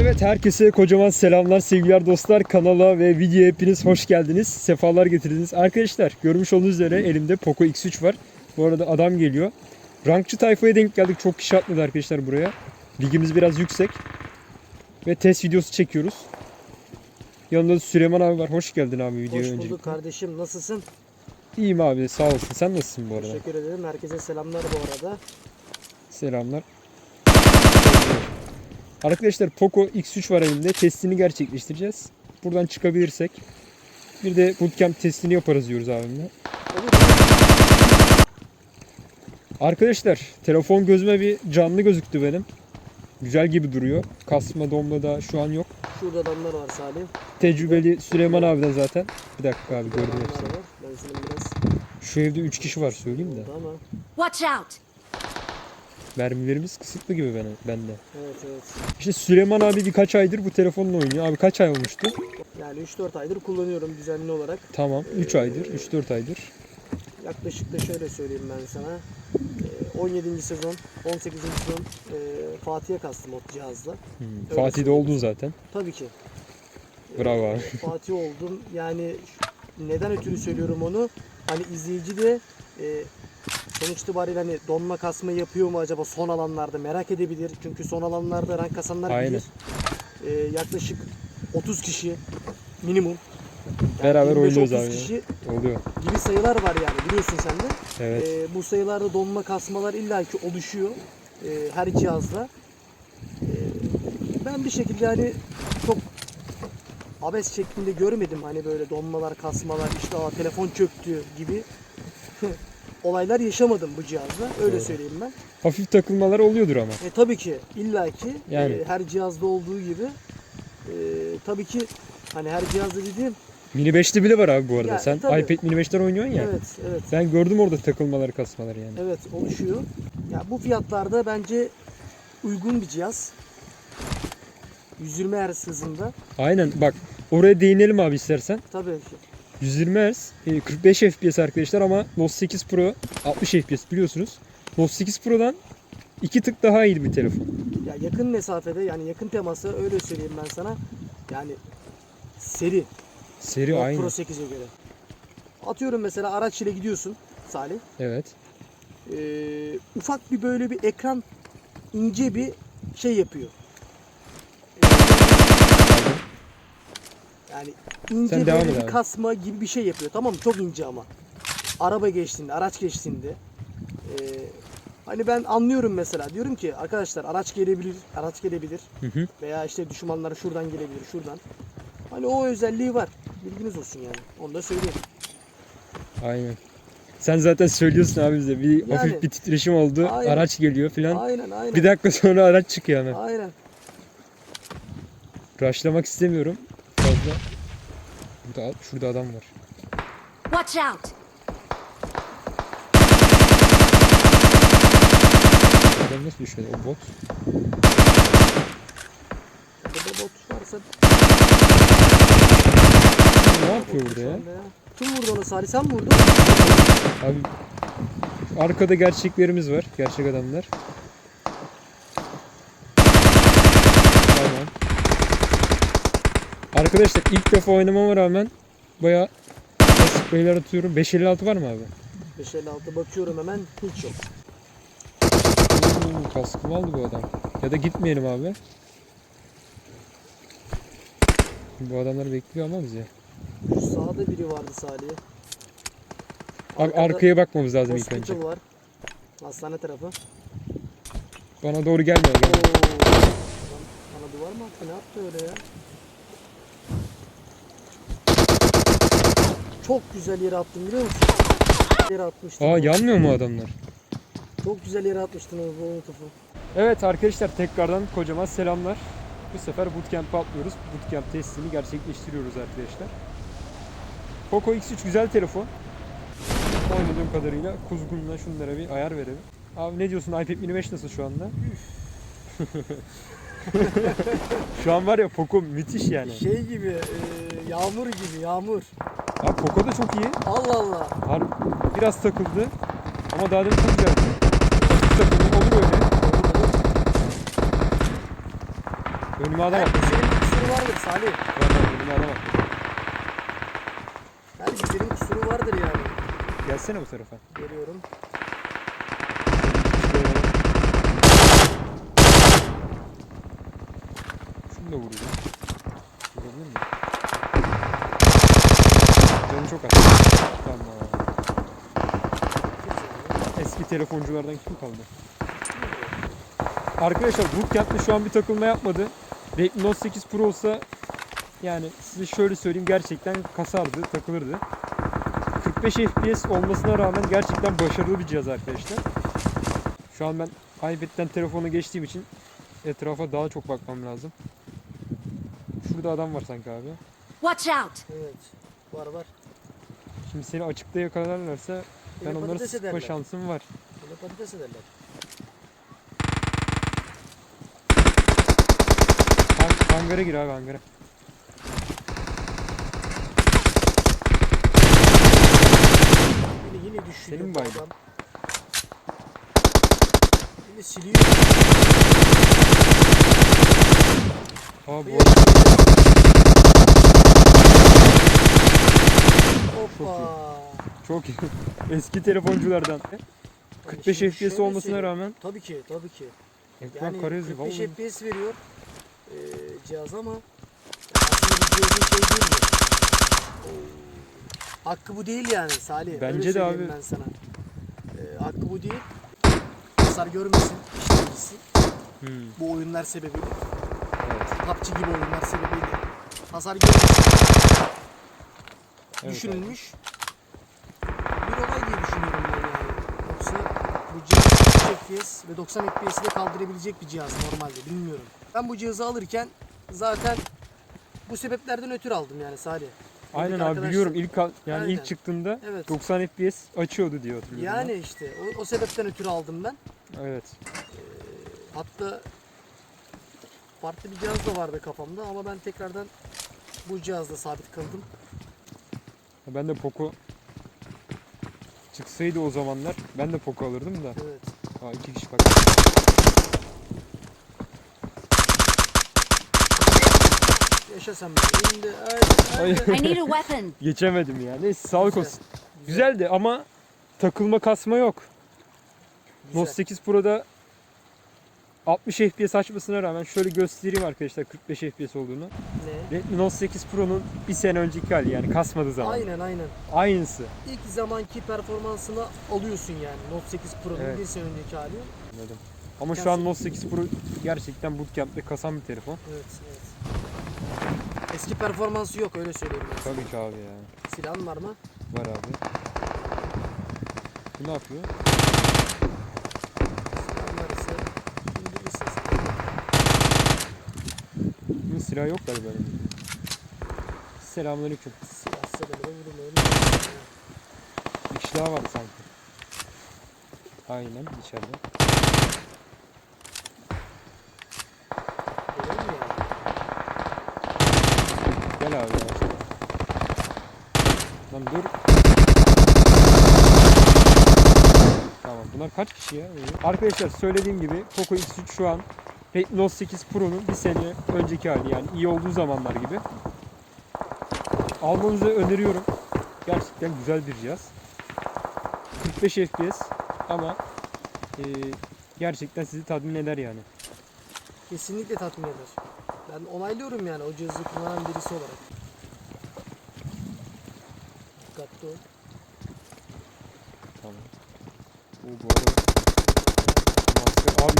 Evet herkese kocaman selamlar sevgiler dostlar kanala ve videoya hepiniz hoş geldiniz. Sefalar getirdiniz. Arkadaşlar görmüş olduğunuz üzere elimde Poco X3 var. Bu arada adam geliyor. Rankçı tayfaya denk geldik. Çok kişi atladı arkadaşlar buraya. Ligimiz biraz yüksek. Ve test videosu çekiyoruz. Yanında da Süleyman abi var. Hoş geldin abi videoya Hoş öncelikle. kardeşim. Nasılsın? İyiyim abi sağ olasın. Sen nasılsın bu arada? Teşekkür ederim. Herkese selamlar bu arada. Selamlar. Arkadaşlar Poco X3 var elimde. Testini gerçekleştireceğiz. Buradan çıkabilirsek bir de bootcamp testini yaparız diyoruz abimle. Arkadaşlar telefon gözüme bir canlı gözüktü benim. Güzel gibi duruyor. Kasma donma da şu an yok. Şurada adamlar var Salih. Tecrübeli Süleyman abiden zaten. Bir dakika abi gördüm hepsini. var. Ben biraz Şu evde 3 kişi var söyleyeyim de. Watch out! Mermilerimiz kısıtlı gibi ben, bende. Evet evet. İşte Süleyman abi birkaç aydır bu telefonla oynuyor. Abi kaç ay olmuştu? Yani 3-4 aydır kullanıyorum düzenli olarak. Tamam 3 aydır 3-4 aydır. Yaklaşık da şöyle söyleyeyim ben sana. Ee, 17. sezon, 18. sezon e, Fatih'e kastım o cihazla. Hmm, Öyle Fatih'de oldun zaten. Tabii ki. Bravo Ee, abi. Fatih oldum. Yani neden ötürü söylüyorum onu? Hani izleyici de e, sonuç itibariyle hani donma kasma yapıyor mu acaba son alanlarda merak edebilir. Çünkü son alanlarda rank kasanlar Aynen. bilir. E, yaklaşık 30 kişi minimum. Yani Beraber 25-30 oynuyoruz abi kişi Oluyor. gibi sayılar var yani biliyorsun sen de. Evet. E, bu sayılarda donma kasmalar illaki oluşuyor. E, her cihazda. E, ben bir şekilde hani çok abes şeklinde görmedim hani böyle donmalar, kasmalar, işte aa, telefon çöktü gibi olaylar yaşamadım bu cihazda. Öyle Doğru. söyleyeyim ben. Hafif takılmalar oluyordur ama. E, tabii ki illaki Yani. e, her cihazda olduğu gibi e, tabii ki hani her cihazda dediğim Mini 5'te bile var abi bu arada. Ya, Sen tabii. iPad Mini 5'ten oynuyorsun ya. evet evet Ben gördüm orada takılmaları kasmaları yani. evet oluşuyor. Ya bu fiyatlarda bence uygun bir cihaz. 120 Hz hızında Aynen bak oraya değinelim abi istersen. tabii ki. 120 Hz, e, 45 FPS arkadaşlar ama Note 8 Pro 60 FPS biliyorsunuz. Note 8 Pro'dan iki tık daha iyi bir telefon. Ya yakın mesafede yani yakın teması öyle söyleyeyim ben sana. Yani seri. Seri Note aynı. Pro 8'e göre. Atıyorum mesela araç ile gidiyorsun Salih. Evet. Ee, ufak bir böyle bir ekran ince bir şey yapıyor. Yani ince Sen devam böyle et bir abi. kasma gibi bir şey yapıyor. Tamam mı? Çok ince ama. Araba geçtiğinde, araç geçtiğinde ee, hani ben anlıyorum mesela. Diyorum ki arkadaşlar araç gelebilir, araç gelebilir Hı hı. veya işte düşmanlar şuradan gelebilir, şuradan. Hani o özelliği var. Bilginiz olsun yani. Onu da söyleyeyim. Aynen. Sen zaten söylüyorsun abi bize. Bir Yani. hafif bir titreşim oldu. Aynen. Araç geliyor filan. Aynen aynen. Bir dakika sonra araç çıkıyor hemen. Aynen. Rushlamak istemiyorum. Burada, şurada adam var. Watch out! Adam nasıl düşmedi? O bot. Burada bot varsa Ne yapıyor burada ya? Kim vurdu onu Salih sen mi vurdun? Abi arkada gerçeklerimiz var. Gerçek adamlar. Tamam. Arkadaşlar ilk defa oynamama rağmen bayağı basit beyler atıyorum. 556 var mı abi? 556 bakıyorum hemen hiç yok. Oo, kaskımı aldı bu adam. Ya da gitmeyelim abi. Bu adamlar bekliyor ama bizi. Şu sağda biri vardı Salih. Abi arkaya bakmamız lazım ilk önce. Var. Hastane tarafı. Bana doğru gelmiyor. Bana duvar mı attı? Ne yaptı öyle ya? Çok güzel yere attım biliyor musun? Yere atmıştım. Aa yanmıyor mu adamlar? Çok güzel yere atmıştın o bu topu. Evet arkadaşlar tekrardan kocaman selamlar. Bu sefer bootcamp'e atlıyoruz. Bootcamp testini gerçekleştiriyoruz arkadaşlar. Poco X3 güzel telefon. Oynadığım kadarıyla kuzgunla şunlara bir ayar verelim. Abi ne diyorsun iPad mini 5 nasıl şu anda? şu an var ya Poco müthiş yani. Şey gibi, e, yağmur gibi, yağmur. Poco da çok iyi. Allah Allah. Har biraz takıldı. Ama daha demin çok güzeldi. Hafif takıldı olur öyle. Böyle Önüme adam attı. senin kusuru vardır Salih. Var var önüme adam attı. Belki senin kusuru vardır yani. Gelsene bu tarafa. Geliyorum. Şunu da vuracağım. Çok az. Tamam. Eski telefonculardan kim kaldı? Arkadaşlar Bootcamp'te şu an bir takılma yapmadı. Redmi Note 8 Pro olsa yani size şöyle söyleyeyim gerçekten kasardı, takılırdı. 45 FPS olmasına rağmen gerçekten başarılı bir cihaz arkadaşlar. Şu an ben iPad'den telefona geçtiğim için etrafa daha çok bakmam lazım. Şurada adam var sanki abi. Watch out! Evet. Var var. Şimdi seni açıkta yakalarlarsa ben Beni onları patates sıkma ederler. şansım var. Böyle patates ederler. Han- hangara gir abi hangara. Yine yine düşüyor. Senin baydı. adam. Yine siliyor. Aa bu Kıyıyor. Hoppa. çok iyi. Eski telefonculardan. 45 şimdi FPS şöyle olmasına söyleyeyim. rağmen Tabii ki tabii ki. ekran Yani kara yüzü 45 vallahi. FPS veriyor eee cihaz ama aslında bu cihazın şey değil mi? Oo. Hakkı bu değil yani Salih. Öyle Bence de söyleyeyim abi. Ben sana. Eee, hakkı bu değil. Hasar görmesin işlemcisi. Hmm, Bu oyunlar sebebiyle. evet. PUBG gibi oyunlar sebebiyle. Hasar görmesin. Evet düşünülmüş bir olay diye düşünüyorum ben yani. Yoksa bu cihaz 60 FPS ve 90 FPS'i de kaldırabilecek bir cihaz normalde bilmiyorum. Ben bu cihazı alırken zaten bu sebeplerden ötürü aldım yani Salih. Aynen abi biliyorum ilk yani Aynen. ilk çıktığında Evet. 90 FPS açıyordu diye hatırlıyorum. Yani işte o, o sebepten ötürü aldım ben. ben. Evet. Hatta farklı bir cihaz da vardı kafamda ama ben tekrardan bu cihazda sabit kaldım. Ben de Poco çıksaydı o zamanlar ben de Poco alırdım da. Evet. Aa iki kişi bak. Yaşa sen beni. Şimdi haydi haydi. I need a weapon. Geçemedim ya. Neyse sağlık Güzel, olsun. Güzeldi ama takılma kasma yok. Güzel. Note 8 Pro'da 60 FPS açmasına rağmen şöyle göstereyim arkadaşlar 45 FPS olduğunu. Ne? Redmi Note 8 Pro'nun bir sene önceki hali yani kasmadığı zaman. Aynen aynen. Aynısı. İlk zamanki performansını alıyorsun yani Note 8 Pro'nun Evet. bir sene önceki hali. Anladım. Ama şu an Note 8 Pro gerçekten bootcamp'te kasan bir telefon. Evet, evet. Eski performansı yok öyle söyleyeyim ben. Tabii ki abi ya. Silahın var mı? Var abi. Bu ne yapıyor? Silahın varsa indirirsin. Silahı yok galiba. Selamünaleyküm. Bir kişi daha vardı sanki. Aynen içeride. Gel abi ya. Lan dur. Tamam bunlar kaç kişi ya? Arkadaşlar söylediğim gibi Poco X3 şu an Note 8 Pro'nun bir sene önceki hali yani iyi olduğu zamanlar gibi. Almanızı öneriyorum. Gerçekten güzel bir cihaz. 45 FPS ama eee, gerçekten sizi tatmin eder yani. Kesinlikle tatmin eder. Ben onaylıyorum yani o cihazı kullanan birisi olarak. Dikkatli ol. Tamam. O bu arada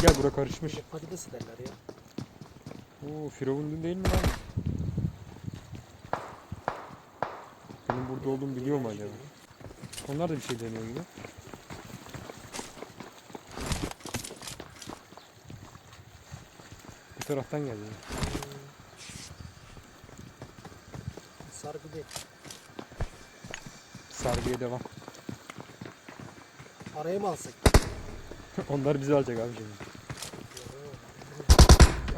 gel bura karışmış. Patates ederler ya. Oo Firavun değil mi lan? Benim burada olduğumu biliyor mu acaba? Onlar da bir şey deniyor gibi. Bu taraftan geldi. Sargı değil. Sargıya devam. Araya mı alsak? Onlar bizi alacak abi şimdi.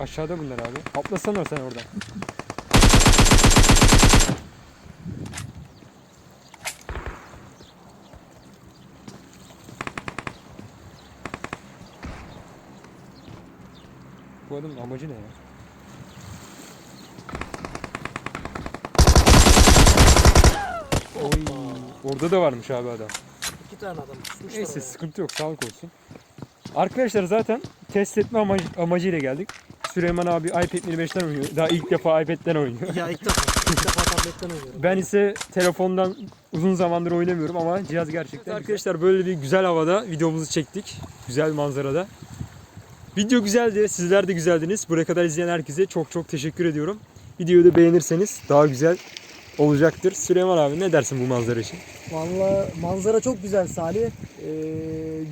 Aşağıda bunlar abi. Atlasana sen oradan. Bu adamın amacı ne ya? Oy. Orada da varmış abi adam. İki tane adam tutmuşlar Neyse oraya. sıkıntı yok sağlık olsun. Arkadaşlar zaten test etme amacı, amacıyla geldik. Süleyman abi iPad mini 5'ten oynuyor. Daha ilk defa iPad'den oynuyor. Ya ilk defa. ilk defa tabletten oynuyorum. Ben ise telefondan uzun zamandır oynamıyorum ama cihaz gerçekten Arkadaşlar böyle bir güzel havada videomuzu çektik. Güzel manzarada. Video güzeldi. Sizler de güzeldiniz. Buraya kadar izleyen herkese çok çok teşekkür ediyorum. Videoyu da beğenirseniz daha güzel olacaktır. Süleyman abi ne dersin bu manzara için? Valla manzara çok güzel Salih. Ee,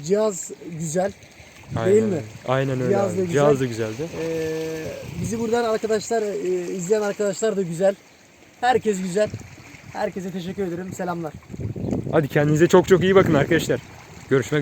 cihaz güzel. Aynen, Değil mi? Aynen öyle. Cihaz da güzel. Cihaz da güzeldi. Ee, bizi buradan arkadaşlar, e, izleyen arkadaşlar da güzel. Herkes güzel. Herkese teşekkür ederim. Selamlar. Hadi kendinize çok çok iyi bakın arkadaşlar. Görüşmek